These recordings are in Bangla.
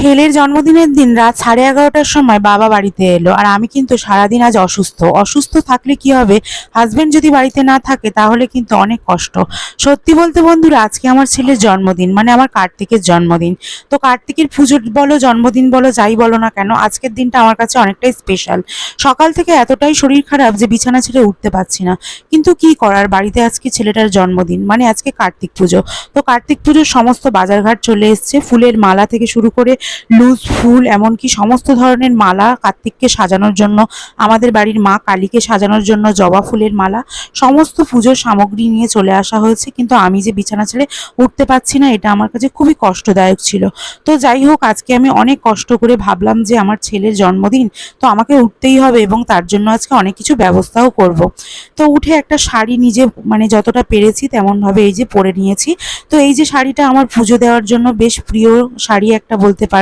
ছেলের জন্মদিনের দিন রাত সাড়ে এগারোটার সময় বাবা বাড়িতে এলো। আর আমি কিন্তু সারাদিন আজ অসুস্থ। অসুস্থ থাকলে কি হবে? হাজবেন্ড যদি বাড়িতে না থাকে, তাহলে কিন্তু অনেক কষ্ট। সত্যি বলতে বন্ধুরা, আজকে আমার ছেলের জন্মদিন মানে আমার কার্তিকের জন্মদিন। তো কার্তিকের পুজো বলো, জন্মদিন বলো, যাই বলো না কেন, আজকের দিনটা আমার কাছে অনেকটাই স্পেশাল সকাল থেকে এতটাই শরীর খারাপ যে বিছানা ছেড়ে উঠতে পারছি না। কিন্তু কি করার? বাড়িতে আজকে ছেলেটার জন্মদিন মানে আজকে কার্তিক পুজো। তো কার্তিক পুজোর সমস্ত বাজারঘাট চলে এসছে। ফুলের মালা থেকে শুরু করে লুজ ফুল, এমনকি সমস্ত ধরনের মালা কার্তিককে সাজানোর জন্য, আমাদের বাড়ির মা কালীকে সাজানোর জন্য জবা ফুলের মালা, সমস্ত পুজোর সামগ্রী নিয়ে চলে আসা হয়েছে। কিন্তু আমি যে বিছানা ছেড়ে উঠতে পারছি না, এটা আমার কাছে খুবই কষ্টদায়ক ছিল। তো যাই হোক, আজকে আমি অনেক কষ্ট করে ভাবলাম যে আমার ছেলের জন্মদিন তো আমাকে উঠতেই হবে এবং তার জন্য আজকে অনেক কিছু ব্যবস্থাও করব। তো উঠে একটা শাড়ি নিজে মানে যতটা পেরেছি তেমনভাবে এই যে পরে নিয়েছি। তো এই যে শাড়িটা আমার পুজো দেওয়ার জন্য বেশ প্রিয় শাড়ি একটা বলতে পারো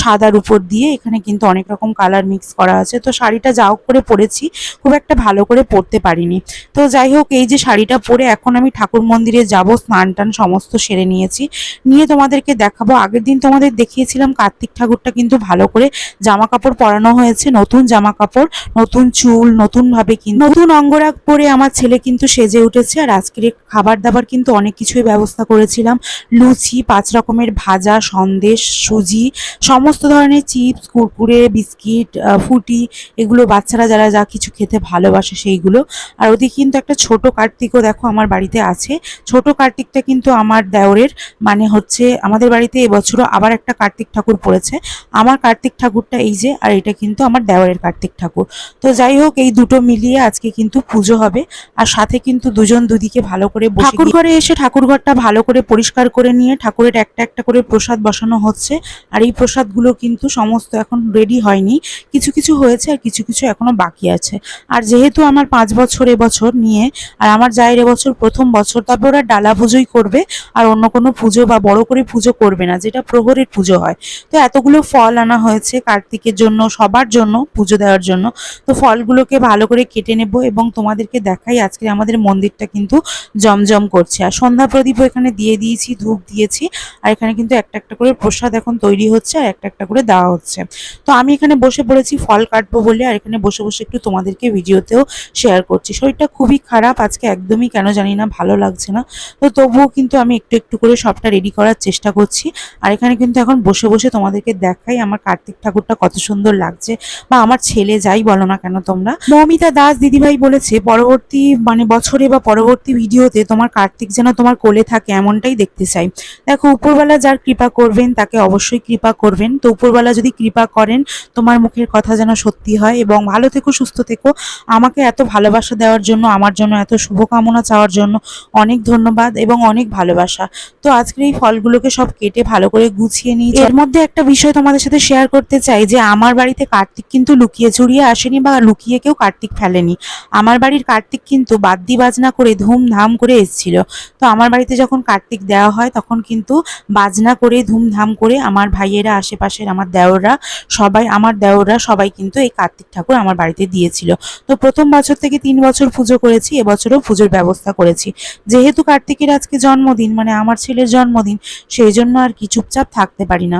সাদার উপর দিয়ে এখানে কিন্তু অনেক রকম কালার মিক্স করা আছে। তো শাড়িটা যা হোক করে পরেছি, খুব একটা ভালো করে পরতে পারিনি। তো যাই হোক, এই যে শাড়িটা পরে এখন আমি ঠাকুর মন্দিরে যাব, স্নান টান সমস্ত সেরে নিয়েছি। নিয়ে তোমাদেরকে দেখাবো। আগের দিন তোমাদের দেখিয়েছিলাম কার্তিক ঠাকুরটা কিন্তু ভালো করে জামা কাপড় পরানো হয়েছে, নতুন জামা কাপড় নতুন চুল, নতুনভাবে কিন্তু নতুন অঙ্গরাগ পরে আমার ছেলে কিন্তু সেজে উঠেছে। আর আজকের খাবার দাবার কিন্তু অনেক কিছুই ব্যবস্থা করেছিলাম। লুচি, পাঁচ রকমের ভাজা, সন্দেশ, সুজি সমস্ত ধরনের চিপস, কুরকুরে, বিস্কিট ফুটি, এগুলো বাচ্চারা যারা যা কিছু খেতে ভালোবাসে সেইগুলো। আর ওদিকে কিন্তু একটা ছোট কার্তিকও দেখো আমার বাড়িতে আছে। ছোট কার্তিকটা কিন্তু আমার দেওরের মানে হচ্ছে আমাদের বাড়িতে এবছরও আবার একটা কার্তিক ঠাকুর পড়েছে। আমার কার্তিক ঠাকুরটা এই যে, আর এটা কিন্তু আমার দেওরের কার্তিক ঠাকুর। তো যাই হোক, এই দুটো মিলিয়ে আজকে কিন্তু পুজো হবে। আর সাথে কিন্তু দুজন দুদিকে ভালো করে ঠাকুর ঘরে এসে ঠাকুর ঘরটা ভালো করে পরিষ্কার করে নিয়ে ঠাকুরের একটা একটা করে প্রসাদ বসানো হচ্ছে। আর এই প্রসাদগুলো কিন্তু সমস্ত এখন রেডি হয়নি। কিছু কিছু হয়েছে আর কিছু কিছু এখনও বাকি আছে। আর যেহেতু আমার পাঁচ বছর এবছর নিয়ে, আর আমার জায়ের এবছর প্রথম বছর, তবে ওরা ডালা পুজোই করবে, আর অন্য কোনো পুজো বা বড় করে পুজো করবে না, যেটা প্রহরের পুজো হয়। তো এতগুলো ফল আনা হয়েছে কার্তিকের জন্য, সবার জন্য, পুজো দেওয়ার জন্য। তো ফলগুলোকে ভালো করে কেটে নেব এবং তোমাদেরকে দেখাই আজকে আমাদের মন্দিরটা কিন্তু জমজম করছে। আর সন্ধ্যা প্রদীপও এখানে দিয়ে দিয়েছি, ধূপ দিয়েছি, আর এখানে কিন্তু একটা একটা করে প্রসাদ এখন তৈরি হচ্ছে আর একটা একটা করে দেওয়া হচ্ছে। তো আমি এখানে বসে পড়েছি, ফল কাটবো বলে, আর এখানে বসে বসে একটু তোমাদেরকে ভিডিওতেও শেয়ার করছি। শরীরটা খুবই খারাপ, আজকে একদমই কেন জানি না, ভালো লাগছে না। তো তবুও কিন্তু আমি একটু একটু করে সবটা রেডি করার চেষ্টা করছি। আর এখানে কিন্তু এখন বসে বসে তোমাদেরকে দেখাই আমার কার্তিক ঠাকুরটা কত সুন্দর লাগছে। বা আমার ছেলে যাই বলো না কেন তোমরা। মৌমিতা দাস দিদিভাই বলেছে, পরবর্তী মানে বছরে বা পরবর্তী ভিডিওতে তোমার কার্তিক যেন তোমার কোলে থাকে, এমনটাই দেখতে চাই। দেখো উপরবেলা যার কৃপা করবেন, তাকে অবশ্যই কৃপা করবেন। তো উপরবেলা যদি কৃপা করেন, তোমার মুখের কথা যেন সত্যি হয় এবং ভালো থেকো, সুস্থ থেকো। আমাকে এত ভালোবাসা দেওয়ার জন্য, আমার জন্য এত শুভকামনা চাওয়ার জন্য অনেক ধন্যবাদ এবং অনেক ভালোবাসা। তো আজকের এই ফলগুলোকে সব কেটে ভালো করে গুছিয়ে নিই এর মধ্যে একটা বিষয় তোমাদের সাথে শেয়ার করতে চাই যে, আমার বাড়িতে কার্তিক কিন্তু লুকিয়ে চুরিয়ে আসেনি বা লুকিয়ে কেউ কার্তিক ফেলেনি। আমার বাড়ির কার্তিক কিন্তু বাদ্যি বাজনা করে ধুমধাম করে এসেছিল। তো আমার বাড়িতে যখন কার্তিক দেওয়া হয়, তখন কিন্তু বাজনা করে ধুমধাম করে আমার ভাইয়েরা, আশেপাশের আমার দেওররা, সবাই, আমার দেওররা সবাই কিন্তু এই কার্তিক ঠাকুর আমার বাড়িতে দিয়েছিল। তো প্রথম বছর থেকে তিন বছর পুজো করেছি, এবছরও পুজোর ব্যবস্থা করেছি। যেহেতু কার্তিকের আজকে জন্মদিন মানে আমার ছেলের জন্মদিন, সেই জন্য আর কি চুপচাপ থাকতে পারি না।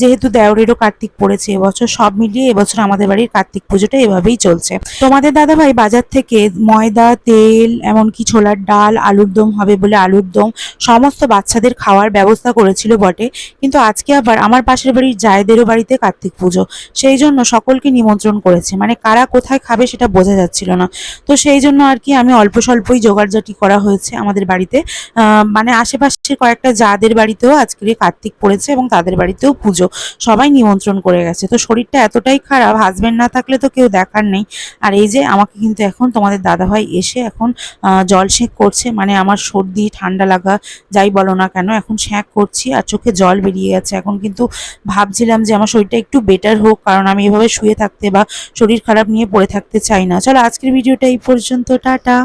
যেহেতু দেওরেরও কার্তিক পড়েছে, এবছর সব মিলিয়ে এবছর আমাদের বাড়ির কার্তিক পুজোটা এভাবেই চলছে। তোমাদের দাদাভাই বাজার থেকে ময়দা, তেল, এমনকি ছোলার ডাল, আলুর দম হবে বলে আলুর দম, সমস্ত বাচ্চাদের খাওয়ার ব্যবস্থা করেছিল বটে। কিন্তু আজকে আবার আমার পাশের বাড়ির জায়দেরও বাড়িতে কার্তিক পুজো। সেই জন্য সকলকে নিমন্ত্রণ করেছে। মানে কারা কোথায় খাবে সেটা বোঝা যাচ্ছিল না। তো সেই জন্য আর কি আমি অল্প স্বল্পই জোগাড়জাটি করা হয়েছে আমাদের বাড়িতে। মানে আশেপাশের কয়েকটা যাদের বাড়িতেও আজকে কার্তিক পড়েছে এবং তাদের বাড়িতেও পুজো। সবাই নিমন্ত্রণ করে গেছে। তো শরীরটা এতটাই খারাপ হাজবেন্ড না থাকলে তো কেউ দেখার নেই। আর এই যে আমাকে কিন্তু এখন তোমাদের দাদাভাই এসে এখন জল সেঁক করছে। মানে আমার সর্দি, ঠান্ডা লাগা, যাই বলো না কেন, এখন সেঁক করছি আর চোখে জল বেরিয়ে গেছে। এখন কিন্তু ভাবছিলাম যে আমার শরীরটা একটু বেটার হোক, কারণ আমি এভাবে শুয়ে থাকতে বা শরীর খারাপ নিয়ে পড়ে থাকতে চাই না। চলো আজকের ভিডিওটা এই পর্যন্ত, টাটা।